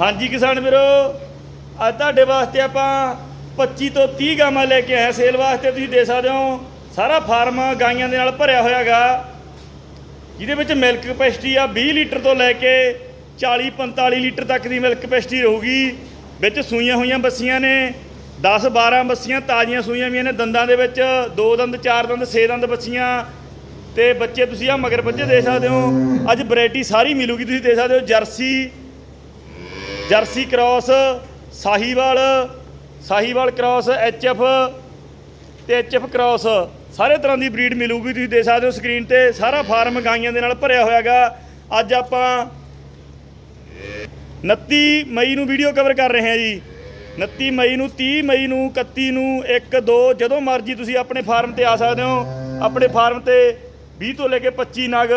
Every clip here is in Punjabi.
ਹਾਂਜੀ ਕਿਸਾਨ ਵੀਰੋ, ਅੱਜ ਤੁਹਾਡੇ ਵਾਸਤੇ ਆਪਾਂ 25 ਤੋਂ 30 ਗਾਵਾਂ ਲੈ ਕੇ ਆਏ ਸੇਲ ਵਾਸਤੇ ਤੁਸੀਂ ਦੇ ਸਕਦੇ ਹੋ, ਸਾਰਾ ਫਾਰਮ ਗਾਈਆਂ ਦੇ ਨਾਲ ਭਰਿਆ ਹੋਇਆਗਾ ਜਿਹਦੇ ਵਿੱਚ ਮਿਲਕ ਕਪੈਸਿਟੀ ਆ 20 ਲੀਟਰ ਤੋਂ ਲੈ ਕੇ 40 45 ਲੀਟਰ ਤੱਕ ਦੀ ਮਿਲਕ ਕਪੈਸਿਟੀ ਰਹੂਗੀ। ਵਿੱਚ ਸੂਈਆਂ ਹੋਈਆਂ ਬੱਸੀਆਂ ਨੇ 10 12 ਬੱਸੀਆਂ ਤਾਜ਼ੀਆਂ ਸੂਈਆਂ ਵੀ ਨੇ। ਦੰਦਾਂ ਦੇ ਵਿੱਚ ਦੋ ਦੰਦ, ਚਾਰ ਦੰਦ, ਛੇ ਦੰਦ ਬੱਸੀਆਂ। ਤੇ ਬੱਚੇ ਤੁਸੀਂ ਆ ਮਗਰ ਬੱਚੇ ਦੇ ਸਕਦੇ ਹੋ, ਅੱਜ ਵੈਰਾਈਟੀ ਸਾਰੀ ਮਿਲੂਗੀ। ਤੁਸੀਂ ਦੇ ਸਕਦੇ ਹੋ jersey jersey cross, Sahiwal Sahiwal cross HF ਤੇ ਐਚਐਫ ਕ੍ਰਾਸ। ਸਾਰੇ ਤਰ੍ਹਾਂ ਦੀ ਬਰੀਡ ਮਿਲੂਗੀ, ਤੁਸੀਂ ਦੇ ਸਕਦੇ ਹੋ ਸਕਰੀਨ ਤੇ। ਸਾਰਾ ਫਾਰਮ ਗਾਈਆਂ ਦੇ ਨਾਲ ਭਰਿਆ ਹੋਇਆਗਾ। ਅੱਜ ਆਪਾਂ 29 ਮਈ ਨੂੰ ਵੀਡੀਓ ਕਵਰ ਕਰ ਰਹੇ ਹਾਂ ਜੀ। 29 ਮਈ ਨੂੰ 30 ਮਈ ਨੂੰ 31 ਨੂੰ 1 2 ਜਦੋਂ ਮਰਜ਼ੀ ਤੁਸੀਂ ਆਪਣੇ ਫਾਰਮ ਤੇ ਆ ਸਕਦੇ ਹੋ। ਆਪਣੇ ਫਾਰਮ ਤੇ 20 ਤੋਂ ਲੈ ਕੇ 25 ਨਗ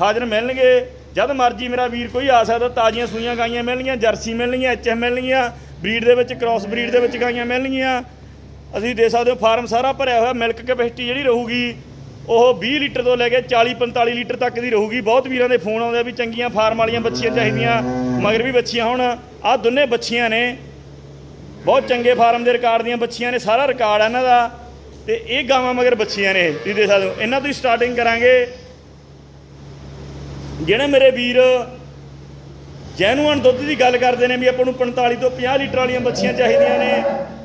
ਹਾਜ਼ਰ ਮਿਲਣਗੇ। ਜਦ ਮਰਜ਼ੀ ਮੇਰਾ ਵੀਰ ਕੋਈ ਆ ਸਕਦਾ, ਤਾਜ਼ੀਆਂ ਸੂਈਆਂ ਗਾਈਆਂ ਮਿਲਣਗੀਆਂ, ਜਰਸੀ ਮਿਲਣਗੀਆਂ ਐਚਐਫ ਮਿਲਣਗੀਆਂ, ਬਰੀਡ ਦੇ ਵਿੱਚ, ਕ੍ਰਾਸ ਬਰੀਡ ਦੇ ਵਿੱਚ ਗਾਈਆਂ ਮਿਲਣਗੀਆਂ। ਅਸੀਂ ਦੇ ਸਕਦੇ ਹੋ, ਫਾਰਮ ਸਾਰਾ ਭਰਿਆ ਹੋਇਆ, ਮਿਲਕ ਕੈਪੈਸਿਟੀ ਜਿਹੜੀ ਰਹੂਗੀ, ਉਹ 20 ਲੀਟਰ ਤੋਂ ਲੈ ਕੇ 40 45 ਲੀਟਰ ਤੱਕ ਦੀ ਰਹੂਗੀ। ਬਹੁਤ ਵੀਰਾਂ ਦੇ ਫੋਨ ਆਉਂਦੇ ਆ ਵੀ ਚੰਗੀਆਂ ਫਾਰਮ ਵਾਲੀਆਂ ਬੱਚੀਆਂ ਚਾਹੀਦੀਆਂ, ਮਗਰ ਵੀ ਬੱਚੀਆਂ ਹੁਣ, ਆਹ ਦੋਨੇ ਬੱਚੀਆਂ ਨੇ। ਬਹੁਤ ਚੰਗੇ ਫਾਰਮ ਦੇ ਰਿਕਾਰਡ ਦੀਆਂ ਬੱਚੀਆਂ ਨੇ, ਸਾਰਾ ਰਿਕਾਰਡ ਇਹਨਾਂ ਦਾ। ਤੇ ਇਹ ਗਾਵਾਂ ਮਗਰ ਬੱਚੀਆਂ ਨੇ, ਤੁਸੀਂ ਦੇਖ ਸਕਦੇ ਹੋ। ਇਹਨਾਂ ਤੋਂ ਹੀ ਸਟਾਰਟਿੰਗ ਕਰਾਂਗੇ। ਜਿਹੜੇ ਮੇਰੇ ਵੀਰ ਜੈਨੂਅਨ ਦੁੱਧ ਦੀ ਗੱਲ ਕਰਦੇ ਨੇ ਵੀ ਆਪਾਂ ਨੂੰ 45 ਤੋਂ 50 ਲੀਟਰ ਵਾਲੀਆਂ ਬੱਚੀਆਂ ਚਾਹੀਦੀਆਂ ਨੇ,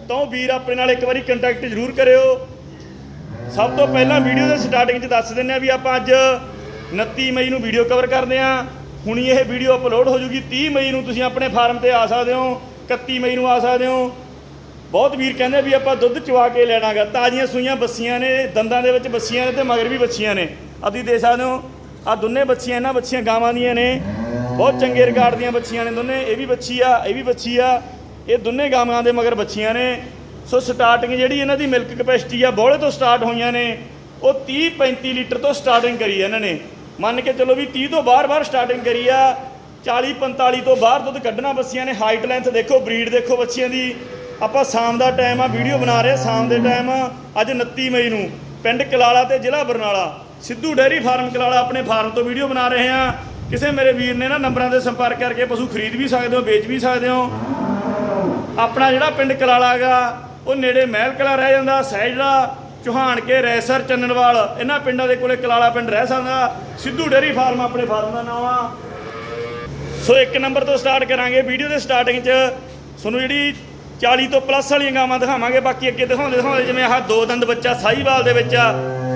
ਤਾਂ ਉਹ ਵੀਰ ਆਪਣੇ ਨਾਲ ਇੱਕ ਵਾਰੀ ਕੰਟੈਕਟ ਜ਼ਰੂਰ ਕਰਿਓ। ਸਭ ਤੋਂ ਪਹਿਲਾਂ ਵੀਡੀਓ ਦੇ ਸਟਾਰਟਿੰਗ 'ਚ ਦੱਸ ਦਿੰਦੇ ਆ ਵੀ ਆਪਾਂ ਅੱਜ 29 ਮਈ ਨੂੰ ਵੀਡੀਓ ਕਵਰ ਕਰਦੇ ਆ ਹੁਣੀ ਇਹ ਵੀਡੀਓ ਅਪਲੋਡ ਹੋ ਜੂਗੀ 30 ਮਈ ਨੂੰ ਤੁਸੀਂ ਆਪਣੇ ਫਾਰਮ ਤੇ ਆ ਸਕਦੇ ਹੋ 31 ਮਈ ਨੂੰ ਆ ਸਕਦੇ ਹੋ। ਬਹੁਤ ਵੀਰ ਕਹਿੰਦੇ ਵੀ ਆਪਾਂ ਦੁੱਧ ਚਵਾ ਕੇ ਲੈਣਾਗਾ, ਤਾਜ਼ੀਆਂ ਸੂਈਆਂ ਬੱਸੀਆਂ ਨੇ, ਦੰਦਾਂ ਦੇ ਵਿੱਚ ਬੱਸੀਆਂ ਨੇ ਤੇ ਮਗਰ ਵੀ ਬੱਚੀਆਂ ਨੇ। ਅਸੀਂ ਦੇ ਸਕਦੇ ਹੋ ਆ ਦੋਨੇ ਬੱਚੀਆਂ, ਇਹਨਾਂ ਬੱਚੀਆਂ ਗਾਵਾਂ ਦੀਆਂ ਨੇ। ਬਹੁਤ ਚੰਗੇ ਰਿਕਾਰਡ ਦੀਆਂ ਬੱਚੀਆਂ ਨੇ ਦੋਨੇ। ਇਹ ਵੀ ਬੱਚੀ ਆ, ਇਹ ਵੀ ਬੱਚੀ ਆ। ਇਹ ਦੋਨੇ ਗਾਵਾਂ ਦੇ ਮਗਰ ਬੱਚੀਆਂ ਨੇ। ਸੋ ਸਟਾਰਟਿੰਗ ਜਿਹੜੀ ਇਹਨਾਂ ਦੀ ਮਿਲਕ ਕਪੈਸਿਟੀ ਆ ਬੋਲੇ ਤੋਂ ਸਟਾਰਟ ਹੋਈਆਂ ਨੇ। ਉਹ 30 35 ਲੀਟਰ ਤੋਂ ਸਟਾਰਟਿੰਗ ਕਰੀ ਆ ਇਹਨਾਂ ਨੇ। ਮੰਨ ਕੇ ਚਲੋ ਵੀ 30 ਤੋਂ ਬਾਹਰ-ਬਾਹਰ ਸਟਾਰਟਿੰਗ ਕਰੀ ਆ। 40 45 ਤੋਂ ਬਾਹਰ ਦੁੱਧ ਕੱਢਣਾ ਬੱਸੀਆਂ ਨੇ। ਹਾਈਟ ਲੈਂਥ ਦੇਖੋ ਬਰੀਡ ਦੇਖੋ ਬੱਚੀਆਂ ਦੀ। ਆਪਾਂ ਸ਼ਾਮ ਦਾ ਟਾਈਮ ਆ ਵੀਡੀਓ ਬਣਾ ਰਹੇ ਸ਼ਾਮ ਦੇ ਟਾਈਮ ਅੱਜ 29 ਮਈ ਨੂੰ। ਪਿੰਡ ਕਲਾਲਾ ਤੇ ਜ਼ਿਲ੍ਹਾ ਬਰਨਾਲਾ। ਸਿੱਧੂ ਡੇਅਰੀ ਫਾਰਮ ਕਲਾਲਾ ਆਪਣੇ ਫਾਰਮ ਤੋਂ ਵੀਡੀਓ ਬਣਾ ਰਹੇ ਆ ਕਿਸੇ ਮੇਰੇ ਵੀਰ ਨੇ ਨਾ ਨੰਬਰਾਂ ਤੇ ਸੰਪਰਕ ਕਰਕੇ ਪਸ਼ੂ ਖਰੀਦ ਵੀ ਸਕਦੇ ਹੋ, ਵੇਚ ਵੀ ਸਕਦੇ ਹੋ। ਆਪਣਾ ਜਿਹੜਾ ਪਿੰਡ ਕਲਾਲਾ ਹੈਗਾ, ਉਹ ਨੇੜੇ ਮਹਿਲ ਕਲਾ ਰਹਿ ਜਾਂਦਾ ਸਹਿਜੜਾ ਚੋਹਾਨ ਕੇ, ਰੈਸਰ, ਚੰਨਣਵਾਲ, ਇਹਨਾਂ ਪਿੰਡਾਂ ਦੇ ਕੋਲੇ ਕਲਾਲਾ ਪਿੰਡ ਰਹਿ ਸਕਦਾ। ਸਿੱਧੂ ਡੇਅਰੀ ਫਾਰਮ ਆਪਣੇ ਫਾਰਮ ਦਾ ਨਾਮ ਆ। ਸੋ ਇੱਕ ਨੰਬਰ ਤੋਂ ਸਟਾਰਟ ਕਰਾਂਗੇ, ਵੀਡੀਓ ਦੇ ਸਟਾਰਟਿੰਗ 'ਚ ਤੁਹਾਨੂੰ ਜਿਹੜੀ 40 ਤੋਂ ਪਲੱਸ ਵਾਲੀਆਂ ਗਾਵਾਂ ਦਿਖਾਵਾਂਗੇ, ਬਾਕੀ ਅੱਗੇ ਦਿਖਾਉਂਦੇ ਦਿਖਾਉਂਦੇ ਜਿਵੇਂ ਆਹ ਦੋ ਦੰਦ ਬੱਚਾ ਸਾਹੀਵਾਲ ਦੇ ਵਿੱਚ ਆ।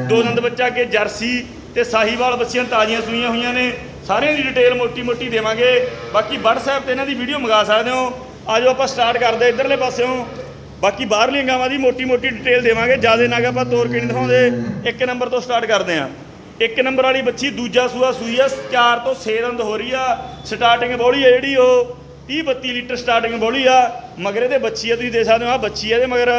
ਦੋ ਦੰਦ ਬੱਚਾ, ਅੱਗੇ ਜਰਸੀ ਤੇ ਸਾਹੀਵਾਲ ਬੱਚੀਆਂ ਤਾਜ਼ੀਆਂ ਸੂਈਆਂ ਹੋਈਆਂ ਨੇ। ਸਾਰਿਆਂ ਦੀ ਡਿਟੇਲ ਮੋਟੀ ਮੋਟੀ ਦੇਵਾਂਗੇ। ਬਾਕੀ WhatsApp ਤੇ ਇਹਨਾਂ ਦੀ ਵੀਡੀਓ ਮੰਗਾ ਸਕਦੇ ਹੋ। ਆਜੋ ਆਪਾਂ ਸਟਾਰਟ ਕਰਦੇ ਇਧਰਲੇ ਪਾਸਿਓਂ। ਬਾਕੀ ਬਾਹਰਲੀਆਂ ਗਾਵਾਂ ਦੀ ਮੋਟੀ ਮੋਟੀ ਡਿਟੇਲ ਦੇਵਾਂਗੇ। ਜ਼ਿਆਦਾ ਨਾਗਾ ਆਪਾਂ ਤੋਰ ਕੇ ਨਹੀਂ ਦਿਖਾਉਂਦੇ। ਇੱਕ ਨੰਬਰ ਤੋਂ ਸਟਾਰਟ ਕਰਦੇ ਆਂ ਇੱਕ ਨੰਬਰ ਵਾਲੀ ਬੱਚੀ ਦੂਜਾ ਸੂਆ ਸੂਈ ਆ। 4 ਤੋਂ 6 ਦੰਦ ਹੋ ਰਹੀ ਆ। ਸਟਾਰਟਿੰਗ ਬੋਲੀ ਆ ਜਿਹੜੀ ਉਹ। 30 32 ਲੀਟਰ ਸਟਾਰਟਿੰਗ ਬੋਲੀ ਆ। ਮਗਰ ਇਹਦੇ ਬੱਚੀ ਆ, ਤੁਸੀਂ ਦੇਖ ਸਕਦੇ ਹੋ ਆ ਬੱਚੀ ਆ ਇਹਦੇ ਮਗਰ।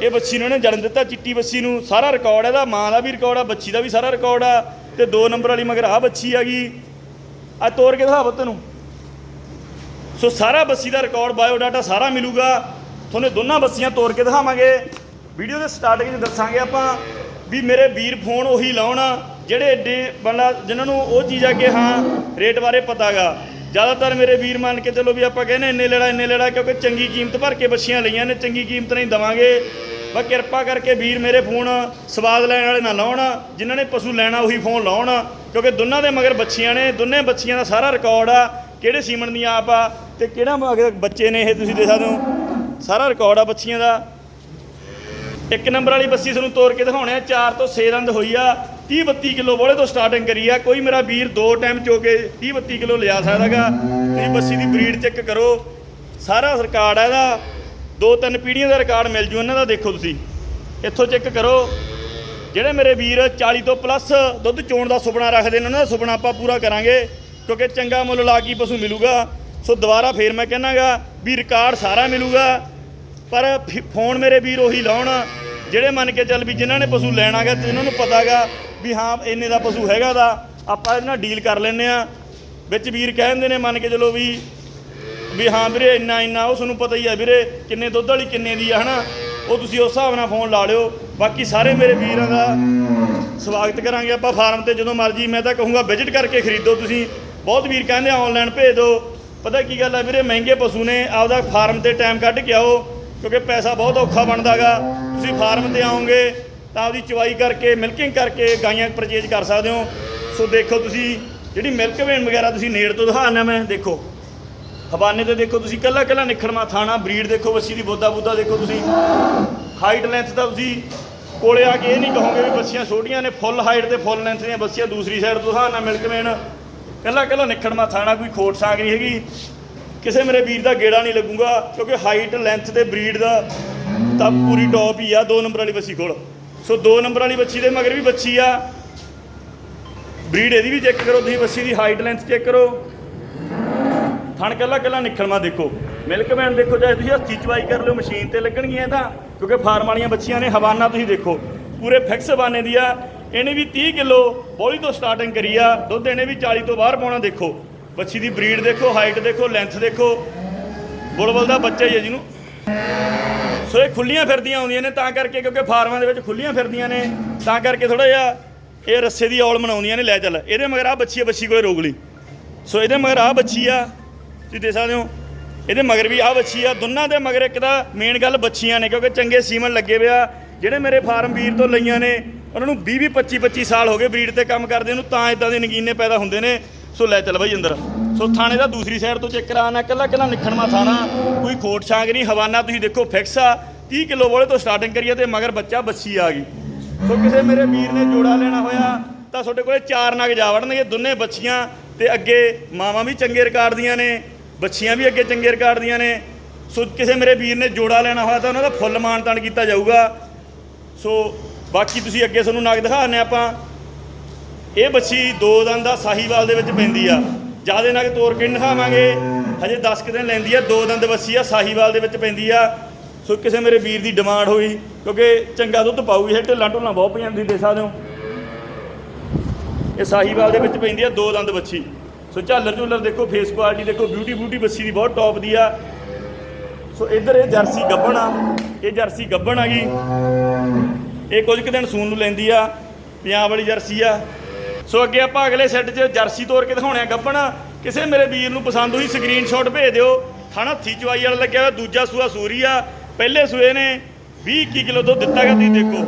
ਇਹ ਬੱਚੀ ਨੂੰ ਇਹਨੇ ਜਨਮ ਦਿੱਤਾ, ਚਿੱਟੀ ਬੱਚੀ ਨੂੰ ਸਾਰਾ ਰਿਕਾਰਡ ਇਹਦਾ ਮਾਂ ਦਾ ਵੀ ਰਿਕਾਰਡ ਆ, ਬੱਚੀ ਦਾ ਵੀ ਸਾਰਾ ਰਿਕਾਰਡ ਆ, ਤੇ ਦੋ ਨੰਬਰ ਵਾਲੀ ਮਗਰ ਆ ਬੱਚੀ ਹੈਗੀ ਆ ਤੋਰ ਕੇ ਦਿਖਾਵੋ ਪੁੱਤ ਸੋ ਸਾਰਾ ਬੱਸੀ ਦਾ ਰਿਕਾਰਡ ਬਾਇਓਡਾਟਾ ਸਾਰਾ ਮਿਲੂਗਾ। ਤੁਹਾਨੂੰ ਦੋਨਾਂ ਬੱਸੀਆਂ ਤੋਰ ਕੇ ਦਿਖਾਵਾਂਗੇ। ਵੀਡੀਓ ਦੇ ਸਟਾਰਟਿੰਗ 'ਚ ਦੱਸਾਂਗੇ ਆਪਾਂ ਵੀ ਮੇਰੇ ਵੀਰ ਫੋਨ ਉਹੀ ਲਾਉਣ ਜਿਹੜੇ ਏਡੇ ਬੰਦਾ, ਜਿਨ੍ਹਾਂ ਨੂੰ ਉਹ ਚੀਜ਼ ਆ ਕਿ ਹਾਂ ਰੇਟ ਬਾਰੇ ਪਤਾਗਾ। ਜ਼ਿਆਦਾਤਰ ਮੇਰੇ ਵੀਰ ਮੰਨ ਕੇ ਚਲੋ ਵੀ ਆਪਾਂ ਕਹਿੰਦੇ ਇੰਨੇ ਲੈਣਾ ਇੰਨੇ ਲੈਣਾ ਕਿਉਂਕਿ ਚੰਗੀ ਕੀਮਤ ਭਰ ਕੇ ਬੱਸੀਆਂ ਲਈਆਂ ਨੇ, ਚੰਗੀ ਕੀਮਤ ਨਹੀਂ ਦਵਾਂਗੇ। ਬਸ ਕਿਰਪਾ ਕਰਕੇ ਵੀਰ ਮੇਰੇ ਫੋਨ ਸਵਾਦ ਲੈਣ ਵਾਲੇ ਨਾ ਲਾਉਣ, ਜਿਨ੍ਹਾਂ ਨੇ ਪਸ਼ੂ ਲੈਣਾ ਉਹੀ ਫੋਨ ਲਾਉਣ, ਕਿਉਂਕਿ ਦੋਨਾਂ ਦੇ ਮਗਰ ਬੱਚੀਆਂ ਨੇ, ਦੋਨੇ ਬੱਚੀਆਂ ਦਾ ਸਾਰਾ ਰਿਕਾਰਡ ਆ, ਕਿਹੜੇ ਸੀਮਨ ਦੀਆਂ ਆਪ ਆ, ਤੇ ਕਿਹੜਾ ਮਗਰ ਬੱਚੇ ਨੇ ਇਹ ਤੁਸੀਂ ਦੇ ਸਕਦੇ ਹੋ ਸਾਰਾ ਰਿਕਾਰਡ ਆ ਬੱਚੀਆਂ ਦਾ। ਇੱਕ ਨੰਬਰ ਵਾਲੀ ਬੱਸੀ ਤੁਹਾਨੂੰ ਤੋੜ ਕੇ ਦਿਖਾਉਣੇ ਆ 4 ਤੋਂ 6 ਰੰਦ ਹੋਈ ਆ 30 32 ਕਿਲੋ ਬੋਲੇ ਤੋਂ ਸਟਾਰਟਿੰਗ ਕਰੀ ਆ। ਕੋਈ ਮੇਰਾ ਵੀਰ ਦੋ ਟਾਈਮ ਚੋ ਕੇ 30 32 ਕਿਲੋ ਲਿਆ ਸਕਦਾਗਾ। ਤੁਸੀਂ ਬੱਸੀ ਦੀ ਬਰੀਡ ਚੈੱਕ ਕਰੋ। ਸਾਰਾ ਰਿਕਾਰਡ ਆ ਇਹਦਾ। ਦੋ ਤਿੰਨ ਪੀੜ੍ਹੀਆਂ ਦਾ ਰਿਕਾਰਡ ਮਿਲ ਜੂ, ਇਹਨਾਂ ਦਾ ਦੇਖੋ ਤੁਸੀਂ। ਇੱਥੋਂ ਚੈੱਕ ਕਰੋ। ਜਿਹੜੇ ਮੇਰੇ ਵੀਰ 40 ਤੋਂ ਪਲੱਸ ਦੁੱਧ ਚੋਣ ਦਾ ਸੁਪਨਾ ਰੱਖਦੇ ਨੇ, ਉਹਨਾਂ ਦਾ ਸੁਪਨਾ ਆਪਾਂ ਪੂਰਾ ਕਰਾਂਗੇ। ਕਿਉਂਕਿ ਚੰਗਾ ਮੁੱਲ ਲਾ ਕੇ ਪਸ਼ੂ ਮਿਲੂਗਾ। ਸੋ ਦੁਬਾਰਾ ਫੇਰ ਮੈਂ ਕਹਿਣਾਗਾ ਵੀ ਰਿਕਾਰਡ ਸਾਰਾ ਮਿਲੂਗਾ। ਪਰ ਫ- ਫੋਨ ਮੇਰੇ ਵੀਰ ਉਹੀ ਲਾਉਣ। ਜਿਹੜੇ ਮੰਨ ਕੇ ਚੱਲ ਵੀ ਜਿਨ੍ਹਾਂ ਨੇ ਪਸ਼ੂ ਲੈਣਾਗਾ, ਤੇ ਉਹਨਾਂ ਨੂੰ ਪਤਾਗਾ ਵੀ ਹਾਂ, ਇੰਨੇ ਦਾ ਪਸ਼ੂ ਹੈਗਾ ਦਾ, ਆਪਾਂ ਇਹਦੇ ਨਾਲ ਡੀਲ ਕਰ ਲੈਂਦੇ ਆ ਵਿੱਚ ਵੀਰ ਕਹਿੰਦੇ ਨੇ, ਮੰਨ ਕੇ ਚਲੋ ਵੀ ਵੀ ਹਾਂ ਵੀਰੇ, ਇੰਨਾ ਇੰਨਾ, ਉਹ ਤੁਹਾਨੂੰ ਪਤਾ ਹੀ ਆ ਵੀਰੇ, ਕਿੰਨੇ ਦੁੱਧ ਵਾਲੀ ਕਿੰਨੇ ਦੀ ਆ, ਹਨਾ? ਉਹ ਤੁਸੀਂ ਉਸ ਹਿਸਾਬ ਨਾਲ ਫੋਨ ਲਾ ਲਿਓ। ਬਾਕੀ ਸਾਰੇ ਮੇਰੇ ਵੀਰਾਂ ਦਾ ਸਵਾਗਤ ਕਰਾਂਗੇ ਆਪਾਂ ਫਾਰਮ ਤੇ, ਜਦੋਂ ਮਰਜ਼ੀ। ਮੈਂ ਤਾਂ ਕਹੂੰਗਾ ਵਿਜ਼ਿਟ ਕਰਕੇ ਖਰੀਦੋ ਤੁਸੀਂ। ਬਹੁਤ ਵੀਰ ਕਹਿੰਦੇ ਆਨਲਾਈਨ ਭੇਜ ਦਿਓ। ਪਤਾ ਕੀ ਗੱਲ ਹੈ ਵੀਰੇ, ਮਹਿੰਗੇ ਪਸ਼ੂ ਨੇ ਆਪਦਾ ਫਾਰਮ ਤੇ ਟਾਈਮ ਕੱਢ ਕੇ ਆਓ, ਕਿਉਂਕਿ ਪੈਸਾ ਬਹੁਤ ਔਖਾ ਬਣਦਾਗਾ। ਤੁਸੀਂ ਫਾਰਮ ਤੇ ਆਓਗੇ ਤਾਂ ਆਪਦੀ ਚਵਾਈ ਕਰਕੇ ਮਿਲਕਿੰਗ ਕਰਕੇ ਗਾਈਆਂ ਪਰਚੇਜ ਕਰ ਸਕਦੇ ਹੋ। ਸੋ ਦੇਖੋ ਤੁਸੀਂ, ਜਿਹੜੀ ਮਿਲਕ ਵੇਨ ਵਗੈਰਾ ਤੁਸੀਂ ਨੇੜ ਤੋਂ ਦਿਖਾਣਾ ਮੈਂ, ਦੇਖੋ। ਹਵਾਨੇ ਤੇ ਦੇਖੋ ਤੁਸੀਂ, ਕੱਲਾ ਕੱਲਾ ਨਿਖੜਮਾ ਥਾਣਾ ਬਰੀਡ ਦੇਖੋ ਬੱਸੀ ਦੀ ਬੋਦਾ ਬੁੱਦਾ ਦੇਖੋ ਤੁਸੀਂ। ਹਾਈਟ ਲੈਂਥ ਦਾ ਤੁਸੀਂ ਕੋਲੇ ਆ ਕੇ ਇਹ ਨਹੀਂ ਕਹੋਗੇ ਵੀ ਬੱਸੀਆਂ ਛੋਟੀਆਂ ਨੇ ਫੁੱਲ ਹਾਈਟ ਤੇ ਫੁੱਲ ਲੈਂਥ ਦੀਆਂ ਬੱਸੀਆਂ ਦੂਸਰੀ ਸਾਈਡ ਤੋਂ ਦਿਖਾਣਾ ਮਿਲਕ ਵੇਨ ਕੱਲਾ ਕੱਲਾ ਨਿਖੜਮਾ ਥਾਣਾ, ਕੋਈ ਖੋਟ ਸਾਗ ਨਹੀਂ ਹੈਗੀ। ਕਿਸੇ ਮੇਰੇ ਵੀਰ ਦਾ ਗੇੜਾ ਨਹੀਂ ਲੱਗੂਗਾ, ਕਿਉਂਕਿ ਹਾਈਟ ਲੈਂਥ ਤੇ ਬਰੀਡ ਦਾ ਤਾਂ ਪੂਰੀ ਟੌਪ ਹੀ ਆ, ਦੋ ਨੰਬਰ ਵਾਲੀ ਬੱਸੀ ਕੋਲ। ਸੋ ਦੋ ਨੰਬਰ ਵਾਲੀ ਬੱਚੀ ਦੇ ਮਗਰ ਵੀ ਬੱਚੀ ਆ। ਬਰੀਡ ਇਹਦੀ ਵੀ ਚੈੱਕ ਕਰੋ, ਤੁਸੀਂ ਬੱਚੀ ਦੀ ਹਾਈਟ ਲੈਂਥ ਚੈੱਕ ਕਰੋ। ਥਣ ਕੱਲਾ ਕੱਲਾ ਨਿਖੜਮਾ ਦੇਖੋ। ਮਿਲਕ ਮੈਨ ਦੇਖੋ, ਚਾਹੇ ਤੁਸੀਂ ਹੱਥੀ ਚਵਾਈ ਕਰ ਲਿਓ, ਮਸ਼ੀਨ ਤੇ ਲੱਗਣਗੀਆਂ ਤਾਂ, ਕਿਉਂਕਿ ਫਾਰਮ ਵਾਲੀਆਂ ਬੱਚੀਆਂ ਨੇ ਹਵਾਨਾ ਤੁਸੀਂ ਦੇਖੋ। ਪੂਰੇ ਫਿਕਸ ਹਵਾਨੇ ਦੀ ਆ। ਇਹਨੇ ਵੀ 30 ਕਿਲੋ ਬੋਲੀ ਤੋਂ ਸਟਾਰਟਿੰਗ ਕਰੀ ਆ। ਦੁੱਧ ਇਹਨੇ ਵੀ 40 ਤੋਂ ਬਾਹਰ ਪਾਉਣਾ ਦੇਖੋ। ਬੱਚੀ ਦੀ ਬਰੀਡ ਦੇਖੋ, ਹਾਈਟ ਦੇਖੋ ਲੈਂਥ ਦੇਖੋ। ਬੁਲਬੁਲ ਦਾ ਬੱਚਾ ਹੀ ਹੈ ਜਿਹਨੂੰ। ਸੋ ਇਹ ਖੁੱਲੀਆਂ ਫਿਰਦੀਆਂ ਆਉਂਦੀਆਂ ਨੇ, ਤਾਂ ਕਰਕੇ ਕਿਉਂਕਿ ਫਾਰਮਾਂ ਦੇ ਵਿੱਚ ਖੁੱਲੀਆਂ ਫਿਰਦੀਆਂ ਨੇ, ਤਾਂ ਕਰਕੇ ਥੋੜਾ ਜਿਹਾ ਇਹ ਰੱਸੇ ਦੀ ਔਲ ਮਨਾਉਂਦੀਆਂ ਨੇ, ਲੈ ਚੱਲ। ਇਹਦੇ ਮਗਰ ਆ ਬੱਚੀ ਆ, ਬੱਚੀ ਕੋਲੇ ਰੋਕ ਲਈ। ਸੋ ਇਹਦੇ ਮਗਰ ਆ ਬੱਚੀ ਆ, ਤੁਸੀਂ ਦੇਖ ਸਕਦੇ ਹੋ। ਇਹਦੇ ਮਗਰ ਵੀ ਆ ਬੱਚੀ ਆ, ਦੋਨਾਂ ਦੇ ਮਗਰ ਇੱਕ ਤਾਂ ਮੇਨ ਗੱਲ ਬੱਚੀਆਂ ਨੇ, ਕਿਉਂਕਿ ਚੰਗੇ ਸੀਮਨ ਲੱਗੇ ਪਿਆ ਜਿਹੜੇ ਮੇਰੇ ਫਾਰਮ ਵੀਰ ਤੋਂ ਲਈਆਂ ਨੇ, ਉਹਨਾਂ ਨੂੰ 20 20 25 25 ਸਾਲ ਹੋ ਗਏ ਬਰੀਡ ਤੇ ਕੰਮ ਕਰਦੇ ਨੂੰ, ਤਾਂ ਇਦਾਂ ਦੇ ਨਗੀਨੇ ਪੈਦਾ ਹੁੰਦੇ ਨੇ। ਸੋ ਲੈ ਚੱਲ ਬਾਈ ਅੰਦਰ। ਸੋ ਥਾਣੇ ਦਾ ਦੂਸਰੀ ਸਾਈਡ ਤੋਂ ਚੈੱਕ ਕਰਾਣਾ ਕੱਲਾ ਕੱਲਾ ਨਿਖਣਵਾ ਥਾਣਾ, ਕੋਈ ਖੋਟ ਛਾਂਗ ਨਹੀਂ, ਹਵਾਨਾ ਤੁਸੀਂ ਦੇਖੋ ਫਿਕਸ ਆ। 30 ਕਿਲੋ ਵਾਲੇ ਤੋਂ ਸਟਾਰਟਿੰਗ ਕਰੀਏ ਤੇ ਮਗਰ ਬੱਚਾ ਬੱਚੀ ਆ ਗਈ। ਸੋ ਕਿਸੇ ਮੇਰੇ ਵੀਰ ਨੇ ਜੋੜਾ ਲੈਣਾ ਹੋਇਆ, ਤਾਂ ਤੁਹਾਡੇ ਕੋਲੇ ਚਾਰ ਨਗ ਜਾ ਵੜਨਗੇ, ਦੋਨੇ ਬੱਚੀਆਂ ਤੇ ਅੱਗੇ ਮਾਵਾਂ ਵੀ ਚੰਗੇ ਰਿਕਾਰਡ ਦੀਆਂ ਨੇ, ਬੱਚੀਆਂ ਵੀ ਅੱਗੇ ਚੰਗੇ ਰਿਕਾਰਡ ਦੀਆਂ ਨੇ। ਸੋ ਕਿਸੇ ਮੇਰੇ ਵੀਰ ਨੇ ਜੋੜਾ ਲੈਣਾ ਹੋਇਆ ਤਾਂ ਉਹਨਾਂ ਦਾ ਫੁੱਲ ਮਾਨਤਾਨ ਕੀਤਾ ਜਾਊਗਾ। ਸੋ ਬਾਕੀ ਤੁਸੀਂ ਅੱਗੇ ਤੁਹਾਨੂੰ ਨਗ ਦਿਖਾਣੇ ਆਪਾਂ। ਇਹ ਬੱਚੀ ਦੋ ਦੰਦ ਦਾ ਸਾਹੀਵਾਲ ਦੇ ਵਿੱਚ ਪੈਂਦੀ ਆ। ਜਿਆਦੇ ਨਗ ਤੋਰ ਕੇ ਨਿਖਾਵਾਂਗੇ ਹਜੇ 10 ਕੁ ਦਿਨ ਲੈਂਦੀ ਆ। ਦੋ ਦੰਦ ਬੱਚੀ ਆ, ਸਾਹੀਵਾਲ ਦੇ ਵਿੱਚ ਪੈਂਦੀ ਆ। ਸੋ ਕਿਸੇ ਮੇਰੇ ਵੀਰ ਦੀ ਡਿਮਾਂਡ ਹੋਈ, ਕਿਉਂਕਿ ਚੰਗਾ ਦੁੱਧ ਪਾਊਗੀ। ਇਹ ਢਿੱਲਾਂ ਢੁੱਲਾਂ ਬਹੁਤ ਪਈਆਂ ਤੁਸੀਂ ਦੇ ਸਕਦੇ ਹੋ। ਇਹ ਸਾਹੀਵਾਲ ਦੇ ਵਿੱਚ ਪੈਂਦੀ ਆ, ਦੋ ਦੰਦ ਬੱਚੀ ਸੋ ਝਾਲਰ ਝੂਲਰ ਦੇਖੋ ਫੇਸ ਕੁਆਲਿਟੀ ਦੇਖੋ ਬਿਊਟੀ ਬਿਊਟੀ ਬੱਸੀ ਦੀ ਬਹੁਤ ਟੌਪ ਦੀ ਆ। ਸੋ ਇੱਧਰ ਇਹ ਜਰਸੀ ਗੱਬਣ ਆ। ਇਹ ਜਰਸੀ ਗੱਬਣ ਆ ਗਈ ਇਹ ਕੁਝ ਕੁ ਦਿਨ ਸੂਨ ਨੂੰ ਲੈਂਦੀ ਆ। ਪੰਜਾਬ ਵਾਲੀ ਜਰਸੀ ਆ। ਸੋ ਅੱਗੇ ਆਪਾਂ ਅਗਲੇ ਸੈੱਟ 'ਚ ਜਰਸੀ ਤੋਰ ਕੇ ਦਿਖਾਉਣੇ ਆ ਗੱਬਣ ਕਿਸੇ ਮੇਰੇ ਵੀਰ ਨੂੰ ਪਸੰਦ ਹੋਈ ਸਕਰੀਨਸ਼ਾਟ ਭੇਜ ਦਿਓ। ਥਾਣਾ ਹੱਥੀ ਚਵਾਈ ਵਾਲਾ ਲੱਗਿਆ ਹੋਇਆ, ਦੂਜਾ ਸੂਆ ਸੂਰੀ ਆ। ਪਹਿਲੇ ਸੂਏ ਨੇ 20 21 ਕਿਲੋ ਦੁੱਧ ਦਿੱਤਾ ਗਿਆ ਤੁਸੀਂ ਦੇਖੋ।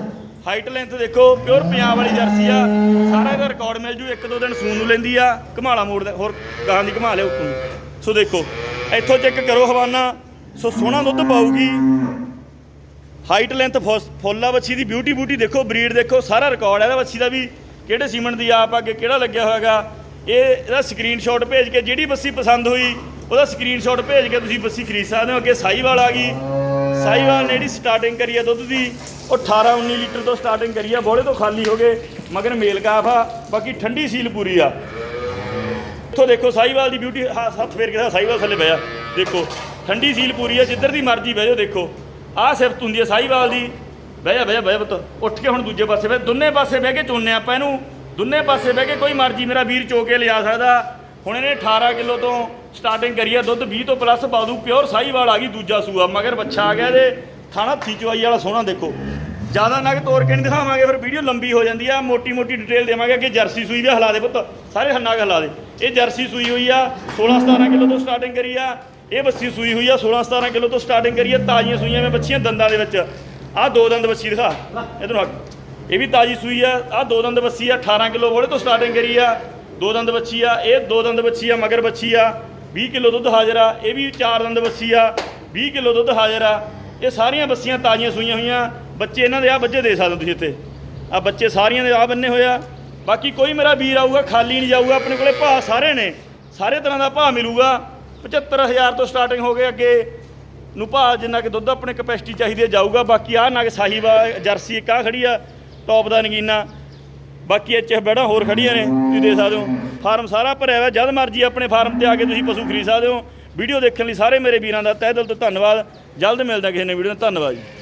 ਹਾਈਟ ਲੈਂਥ ਦੇਖੋ ਪਿਓਰ ਪੰਜਾਬ ਵਾਲੀ ਜਰਸੀ ਆ। ਸਾਰਾ ਇਹਦਾ ਰਿਕਾਰਡ ਮਿਲ ਜੂ, ਇੱਕ ਦੋ ਦਿਨ ਸੂਨ ਨੂੰ ਲੈਂਦੀ ਆ। ਘਮਾਲਾ ਮੋੜ ਦਾ, ਹੋਰ ਗਾਂ ਦੀ ਘਮਾ ਲਿਓ ਉੱਪਰ ਸੋ ਦੇਖੋ, ਇੱਥੋਂ ਚੈੱਕ ਕਰੋ ਹਵਾਨਾ। ਸੋ ਸੋਹਣਾ ਦੁੱਧ ਪਾਊਗੀ। ਹਾਈਟ ਲੈਂਥ ਫੁੱਲਾ ਬੱਚੀ ਦੀ ਬਿਊਟੀ ਬਿਊਟੀ ਦੇਖੋ ਬਰੀਡ ਦੇਖੋ, ਸਾਰਾ ਰਿਕਾਰਡ ਹੈ ਇਹਦਾ ਬੱਚੀ ਦਾ ਵੀ। ਕਿਹੜੇ ਸੀਮੈਂਟ ਦੀ ਆਪ ਅੱਗੇ ਕਿਹੜਾ ਲੱਗਿਆ ਹੋਇਆਗਾ? ਇਹ, ਇਹਦਾ ਸਕਰੀਨਸ਼ਾਟ ਭੇਜ ਕੇ ਜਿਹੜੀ ਬੱਸੀ ਪਸੰਦ ਹੋਈ, ਉਹਦਾ ਸਕਰੀਨਸ਼ਾਟ ਭੇਜ ਕੇ ਤੁਸੀਂ ਬੱਸੀ ਖਰੀਦ ਸਕਦੇ ਹੋ। ਅੱਗੇ ਸਾਈਵਾਲ ਆ ਗਈ। ਸਾਈਵਾਲ ਨੇ ਜਿਹੜੀ ਸਟਾਰਟਿੰਗ ਕਰੀ ਹੈ ਦੁੱਧ ਦੀ, ਉਹ 18 19 ਲੀਟਰ ਤੋਂ ਸਟਾਰਟਿੰਗ ਕਰੀ ਆ ਬੋਲੇ ਤੋਂ ਖਾਲੀ ਹੋ ਗਏ, ਮਗਰ ਮੇਲ ਕਾਫ ਆ, ਬਾਕੀ ਠੰਡੀ ਸੀਲ ਪੂਰੀ ਆ। ਇੱਥੋਂ ਦੇਖੋ ਸਾਈਵਾਲ ਦੀ ਬਿਊਟੀ ਹੱਥ ਫੇਰ ਕੇ ਸਾਈਵਾਲ ਥੱਲੇ ਪਿਆ ਦੇਖੋ, ਠੰਡੀ ਸੀਲ ਪੂਰੀ ਆ, ਜਿੱਧਰ ਦੀ ਮਰਜ਼ੀ ਬਹਿ ਜਾਓ, ਦੇਖੋ। ਆਹ ਸਿਫਤ ਹੁੰਦੀ ਆ ਸਾਈਵਾਲ ਦੀ। ਬਹਿ ਜਾ ਬਹਿ ਜਾ ਬਹਿ ਜਾ ਪੁੱਤ। ਉੱਠ ਕੇ ਹੁਣ ਦੂਜੇ ਪਾਸੇ ਬਹਿ, ਦੋਨੇ ਪਾਸੇ ਬਹਿ ਕੇ ਚੋਨੇ ਆਪਾਂ ਇਹਨੂੰ। ਦੋਨੇ ਪਾਸੇ ਬਹਿ ਕੇ ਕੋਈ ਮਰਜ਼ੀ ਮੇਰਾ ਵੀਰ ਚੋ ਕੇ ਲਿਜਾ ਸਕਦਾ। ਹੁਣ ਇਹਨੇ 18 ਕਿਲੋ ਤੋਂ ਸਟਾਰਟਿੰਗ ਕਰੀ ਆ ਦੁੱਧ 20 ਤੋਂ ਪਲੱਸ ਬਾਦੂ ਪਿਓਰ ਸਾਈਵਾਲ ਆ ਗਈ, ਦੂਜਾ ਸੂਆ। ਮਗਰ ਬੱਚਾ ਆ ਗਿਆ ਇਹਦੇ, ਥਾਣਾ ਥੀਚਵਾਈ ਵਾਲਾ ਸੋਹਣਾ ਦੇਖੋ। ਜ਼ਿਆਦਾ ਨਗ ਤੋੜ ਕੇ ਨਹੀਂ ਦਿਖਾਵਾਂਗੇ, ਫਿਰ ਵੀਡੀਓ ਲੰਬੀ ਹੋ ਜਾਂਦੀ ਆ। ਮੋਟੀ ਮੋਟੀ ਡਿਟੇਲ ਦੇਵਾਂਗੇ ਕਿ ਜਰਸੀ ਸੂਈ ਵੀ ਹਿਲਾ ਦੇ ਪੁੱਤ। ਸਾਰੇ ਹੰਨਾ ਹਿਲਾ ਦੇ। ਇਹ ਜਰਸੀ ਸੂਈ ਹੋਈ ਆ 16 17 ਕਿਲੋ ਤੋਂ ਸਟਾਰਟਿੰਗ ਕਰੀ ਆ। ਇਹ ਬੱਸੀ ਸੂਈ ਹੋਈ ਆ 16 17 ਕਿਲੋ ਤੋਂ ਸਟਾਰਟਿੰਗ ਕਰੀ ਆ। ਤਾਜ਼ੀਆਂ ਸੂਈਆਂ ਮੈਂ ਬੱਚੀਆਂ ਦੰਦਾਂ ਦੇ ਵਿੱਚ। ਆਹ ਦੋ ਦੰਦ ਬੱਚੀ ਦਿਖਾ ਇਧਰੋਂ ਇਹ ਵੀ ਤਾਜ਼ੀ ਸੂਈ ਆ, ਆਹ ਦੋ ਦੰਦ ਬੱਸੀ ਆ 18 ਕਿਲੋ ਬੋਲੇ ਤੋਂ ਸਟਾਰਟਿੰਗ ਕਰੀ ਆ। ਦੋ ਦੰਦ ਬੱਚੀ ਆ, ਇਹ ਦੋ ਦੰਦ ਬੱਚੀ ਆ, ਮਗਰ ਬੱਚੀ ਆ। 20 ਕਿਲੋ ਦੁੱਧ ਹਾਜ਼ਰ ਆ, ਇਹ ਵੀ ਚਾਰ ਦੰਦ ਬੱਸੀ ਆ। 20 ਕਿਲੋ ਦੁੱਧ ਹਾਜ਼ਰ ਆ। ਇਹ ਸਾਰੀਆਂ ਬੱਸੀਆਂ ਤਾਜ਼ੀਆਂ ਸੂਈਆਂ ਹੋਈਆਂ। ਬੱਚੇ ਇਹਨਾਂ ਦੇ ਆ ਬੱਚੇ ਦੇ ਸਕਦੇ ਤੁਸੀਂ ਇੱਥੇ। ਆ ਬੱਚੇ ਸਾਰੀਆਂ ਦੇ ਆ ਬੰਨੇ ਹੋਇਆ ਬਾਕੀ ਕੋਈ ਮੇਰਾ ਵੀਰ ਆਊਗਾ, ਖਾਲੀ ਨਹੀਂ ਜਾਊਗਾ, ਆਪਣੇ ਕੋਲੇ ਭਾਅ ਸਾਰੇ ਨੇ। ਸਾਰੇ ਤਰ੍ਹਾਂ ਦਾ ਭਾਅ ਮਿਲੂਗਾ। 75000 ਤੋਂ ਸਟਾਰਟਿੰਗ ਹੋ ਗਏ ਅੱਗੇ। ਨੂੰ ਭਾਅ ਜਿੰਨਾ ਕਿ ਦੁੱਧ ਆਪਣੇ ਕਪੈਸਿਟੀ ਚਾਹੀਦੀ ਹੈ ਜਾਊਗਾ। ਬਾਕੀ ਆਹ ਨਗ ਸਾਹੀਵਾਲ ਜਰਸੀ ਇੱਕ ਆਹ ਖੜੀ ਆ ਟੌਪ ਦਾ ਨਗੀਨਾ। ਬਾਕੀ ਐਚ ਐਫ ਬੈੜਾ ਹੋਰ ਖੜੀਆਂ ਨੇ, ਤੁਸੀਂ ਦੇਖ ਸਕਦੇ ਹੋ। ਫਾਰਮ ਸਾਰਾ ਭਰਿਆ ਹੋਇਆ, ਜਦ ਮਰਜ਼ੀ ਆਪਣੇ ਫਾਰਮ ਤੇ ਆ ਕੇ ਤੁਸੀਂ ਪਸ਼ੂ ਖਰੀਦ ਸਕਦੇ ਹੋ। ਵੀਡੀਓ ਦੇਖਣ ਲਈ ਸਾਰੇ ਮੇਰੇ ਵੀਰਾਂ ਦਾ ਤਹਿ ਦਿਲ ਤੋਂ ਧੰਨਵਾਦ। ਜਲਦ ਮਿਲਦਾ ਕਿਸੇ ਨੇ ਵੀਡੀਓ ਨਾਲ। ਧੰਨਵਾਦ ਜੀ।